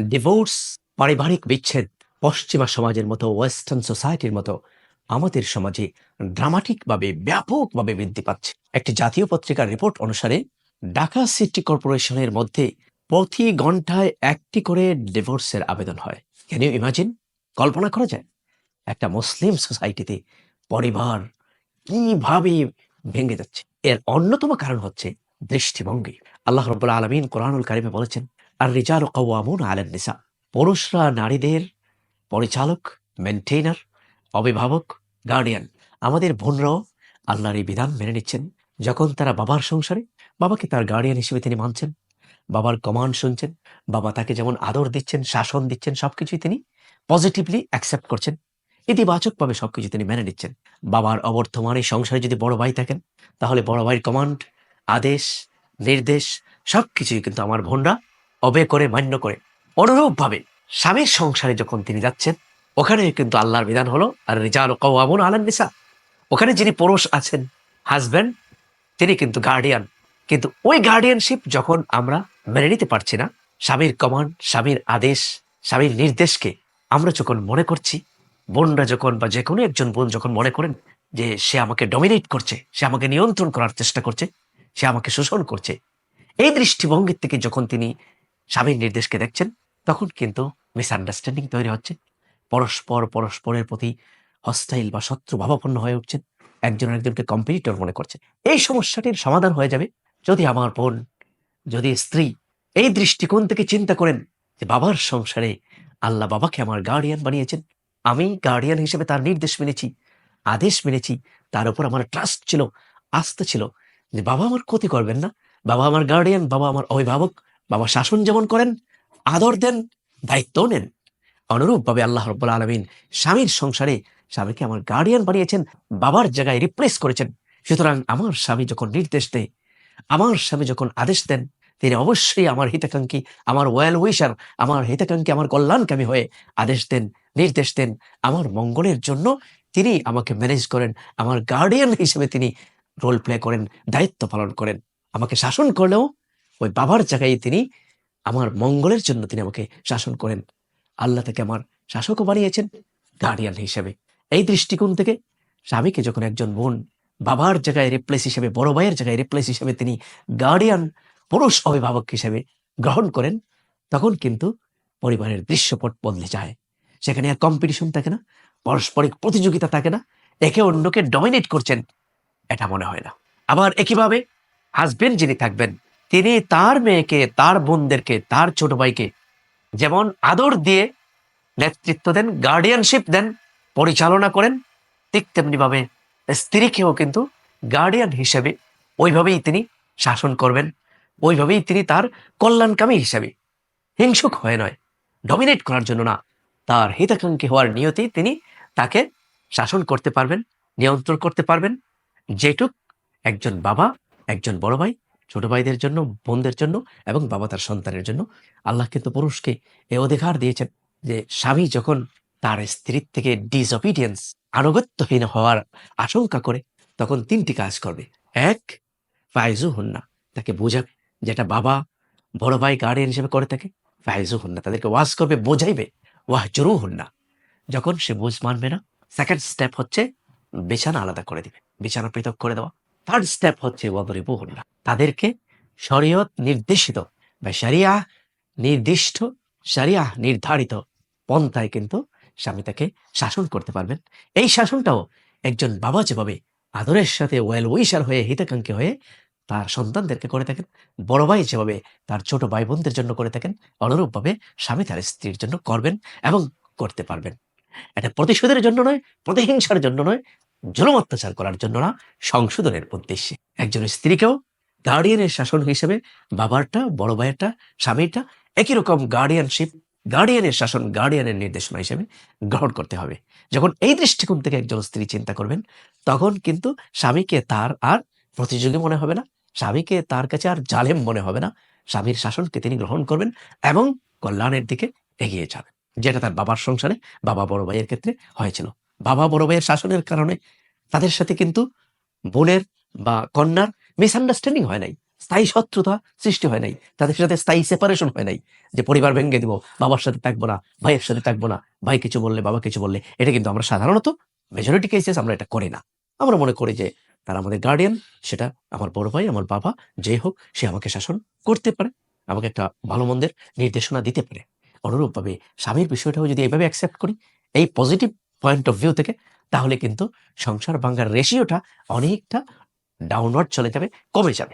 Divorce পারিবারিক বিচ্ছেদ, পশ্চিমা সমাজের মতো ওয়েস্টার্ন সোসাইটির মতো, আমাদের সমাজে ড্রামাটিকভাবে ব্যাপকভাবে বৃদ্ধি পাচ্ছে। একটি জাতীয় পত্রিকার রিপোর্ট অনুসারে, ঢাকা সিটি কর্পোরেশনের মধ্যে প্রতি ঘন্টায় একটি করে ডিভোর্সের আবেদন হয়। ক্যান ইউ ইমাজিন কল্পনা করা যায়। একটা মুসলিম সোসাইটিতে পরিবার কীভাবে ভেঙে যাচ্ছে? এর অন্যতম কারণ হচ্ছে দৃষ্টিভঙ্গি। আল্লাহ রব্বুল আলমিন কোরআনুল কারিমে বলেছেন আর রিজাল কাওয়ামুন আলেন নিসা পুরুষরা নারীদের পরিচালক মেনটেইনার অভিভাবক গার্ডিয়ান আমাদের বোনরাও আল্লাহর এই বিধান মেনে নিচ্ছেন। যখন তারা বাবার সংসারে, বাবাকে তার গার্ডিয়ান হিসেবে তিনি মানছেন। বাবার কমান্ড শুনছেন। বাবা তাকে যেমন আদর দিচ্ছেন, শাসন দিচ্ছেন, সবকিছুই তিনি পজিটিভলি অ্যাকসেপ্ট করছেন। ইতিবাচকভাবে সবকিছু তিনি মেনে নিচ্ছেন। বাবার অবর্তমানে সংসারে যদি বড় ভাই থাকেন, তাহলে বড় ভাইয়ের কমান্ড আদেশ, নির্দেশ, সবকিছুই কিন্তু আমার বোনরা অবে করে, মান্য করে। অনুরূপভাবে স্বামীর সংসারে যখন তিনি যাচ্ছেন, ওখানে কিন্তু আল্লাহর বিধান হলো, আর রিজাল কাওয়ামুন আলান নিসা। ওখানে যিনি পুরুষ আছেন হাজব্যান্ড তিনি কিন্তু গার্ডিয়ান কিন্তু ওই গার্ডিয়ানশিপ যখন আমরা মেনে নিতে পারছি না, স্বামীর কমান্ড স্বামীর আদেশ, স্বামীর নির্দেশকে আমরা যখন মনে করছি, বোনরা যখন বা যে কোনো একজন বোন যখন মনে করেন যে সে আমাকে ডমিনেট করছে, সে আমাকে নিয়ন্ত্রণ করার চেষ্টা করছে, সে আমাকে শোষণ করছে, এই দৃষ্টিভঙ্গির থেকে যখন তিনি স্বামীর নির্দেশকে দেখছেন, তখন কিন্তু মিসআন্ডারস্ট্যান্ডিং তৈরি হচ্ছে। পরস্পর পরস্পরের প্রতি হস্টাইল বা শত্রু ভাবাপন্ন হয়ে উঠছেন একজন একজনকে কম্পিটিটর মনে করছে। এই সমস্যাটির সমাধান হয়ে যাবে যদি আমার বোন, যদি স্ত্রী এই দৃষ্টিকোণ থেকে চিন্তা করেন যে বাবার সংসারে আল্লাহ বাবাকে আমার গার্ডিয়ান বানিয়েছেন, আমি গার্ডিয়ান হিসেবে তার নির্দেশ মেনেছি, আদেশ মেনেছি, তার উপর আমার ট্রাস্ট ছিল, আস্থা ছিল যে বাবা আমার ক্ষতি করবেন না, বাবা আমার গার্ডিয়ান বাবা আমার অভিভাবক বাবা শাসন যেমন করেন, আদর দেন দায়িত্ব নেন। অনুরূপভাবে আল্লাহ রব্বুল আলমিন স্বামীর সংসারে স্বামীকে আমার গার্ডিয়ান বানিয়েছেন, বাবার জায়গায় রিপ্লেস করেছেন। সুতরাং আমার স্বামী যখন নির্দেশ দেয়, আমার স্বামী যখন আদেশ দেন, তিনি অবশ্যই আমার হিতাকাঙ্ক্ষী, আমার ওয়েল উইশার আমার হিতাকাঙ্ক্ষী, আমার কল্যাণকামী হয়ে আদেশ দেন, নির্দেশ দেন। আমার মঙ্গলের জন্য তিনি আমাকে ম্যানেজ করেন, আমার গার্ডিয়ান হিসেবে তিনি রোল প্লে করেন, দায়িত্ব পালন করেন। আমাকে শাসন করলেও ওই বাবার জায়গায় তিনি আমার মঙ্গলের জন্য তিনি আমাকে শাসন করেন। আল্লাহ তাকে আমার শাসকও বানিয়েছেন গার্ডিয়ান হিসেবে। এই দৃষ্টিকোণ থেকে স্বামীকে যখন একজন বোন বাবার জায়গায় রিপ্লেস হিসেবে, বড় ভাইয়ের জায়গায় রিপ্লেস হিসেবে তিনি গার্ডিয়ান পুরুষ অভিভাবক হিসেবে গ্রহণ করেন, তখন কিন্তু পরিবারের দৃশ্যপট বদলে যায়। সেখানে আর কম্পিটিশন থাকে না, পারস্পরিক প্রতিযোগিতা থাকে না, একে অন্যকে ডমিনেট করছেন, এটা মনে হয় না। আবার একইভাবে হাজবেন্ড যিনি থাকবেন তিনি তার মেয়েকে, তার বোনদেরকে, তার ছোট ভাইকে যেমন আদর দিয়ে নেতৃত্ব দেন গার্ডিয়ানশিপ দেন, পরিচালনা করেন, ঠিক তেমনিভাবে স্ত্রীকেও কিন্তু গার্ডিয়ান হিসেবে ওইভাবেই তিনি শাসন করবেন, ওইভাবেই তিনি তার কল্যাণকামী হিসেবে। হিংসুক হয়ে নয় ডমিনেট করার জন্য না, তার হিতাকাঙ্ক্ষী হওয়ার নিয়তেই তিনি তাকে শাসন করতে পারবেন, নিয়ন্ত্রণ করতে পারবেন। যেটুক একজন বাবা, একজন বড় ভাই ছোট ভাইদের জন্য, বোনদের জন্য এবং বাবা তার সন্তানের জন্য। আল্লাহ কিন্তু পুরুষকে এ অধিকার দিয়েছেন যে স্বামী যখন তার স্ত্রীর থেকে ডিসঅবিডিয়েন্স আনুগত্যহীন হওয়ার আশঙ্কা করে, তখন তিনটি কাজ করবে। এক ফাইজু হন্না তাকে বোঝাবে যেটা বাবা বড় ভাই গার্ডিয়ান হিসেবে করে থাকে। ফাইজু হন্না তাদেরকে ওয়াজ করবে, বোঝাইবে। ওয়াহ জরু হন্না যখন সে বোঝ মানবে না সেকেন্ড স্টেপ হচ্ছে বিছানা আলাদা করে দিবে। বিছানা পৃথক করে দেওয়া। থার্ড স্টেপ হচ্ছে ওয়াদরিবু হন্না তাদেরকে শরীয়ত নির্দেশিত বা সারিয়া নির্দিষ্ট সারিয়া নির্ধারিত পন্থায় কিন্তু স্বামী তাকে শাসন করতে পারবেন। এই শাসনটাও একজন বাবা যেভাবে আদরের সাথে ওয়েল উইশার হয়ে হিতাকাঙ্ক্ষী হয়ে তার সন্তানদেরকে করে থাকেন, বড় ভাই যেভাবে তার ছোট ভাই বোনদের জন্য করে থাকেন, অনুরূপভাবে স্বামী তার স্ত্রীর জন্য করবেন এবং করতে পারবেন। এটা প্রতিশোধের জন্য নয়, প্রতিহিংসার জন্য নয় জুলুম অত্যাচার করার জন্য না, সংশোধনের উদ্দেশ্যে। একজন স্ত্রীকেও গার্ডিয়ানের শাসন হিসেবে বাবারটা, বড় ভাইয়েরটা, স্বামীরটা একই রকম গার্ডিয়ানশিপ গার্ডিয়ানের শাসন গার্ডিয়ানের নির্দেশনা হিসেবে গ্রহণ করতে হবে। যখন এই দৃষ্টিকোণ থেকে একজন স্ত্রী চিন্তা করবেন, তখন কিন্তু স্বামীকে তার আর প্রতিযোগী মনে হবে না, স্বামীকে তার কাছে আর জালেম মনে হবে না, স্বামীর শাসনকে তিনি গ্রহণ করবেন এবং কল্যাণের দিকে এগিয়ে যাবেন, যেটা তার বাবার সংসারে, বাবা বড় ভাইয়ের ক্ষেত্রে হয়েছিল। বাবা বড় ভাইয়ের শাসনের কারণে তাদের সাথে কিন্তু বোনের বা কন্যার মিসআন্ডারস্ট্যান্ডিং হয় নাই, স্থায়ী শত্রুতা সৃষ্টি হয় নাই, তাদের সাথে স্থায়ী সেপারেশন হয় নাই যে পরিবার ভেঙে দিব, বাবার সাথে থাকব না, ভাইয়ের সাথে থাকব না, ভাই কিছু বললে, বাবা কিছু বললে, এটা কিন্তু আমরা সাধারণত মেজরিটি কেসেস আমরা এটা করি না। আমরা মনে করি যে তারা আমাদের গার্ডিয়ান সেটা আমার বড় ভাই, আমার বাবা যে হোক, সে আমাকে শাসন করতে পারে, আমাকে একটা ভালো মন্দের নির্দেশনা দিতে পারে। অনুরূপভাবে স্বামীর বিষয়টাও যদি এইভাবে অ্যাকসেপ্ট করি, এই পজিটিভ পয়েন্ট অফ ভিউ থেকে, তাহলে কিন্তু সংসার ভাঙ্গার রেশিওটা অনেকটা ডাউনওয়ার্ড চলে যাবে, কমে যাবে।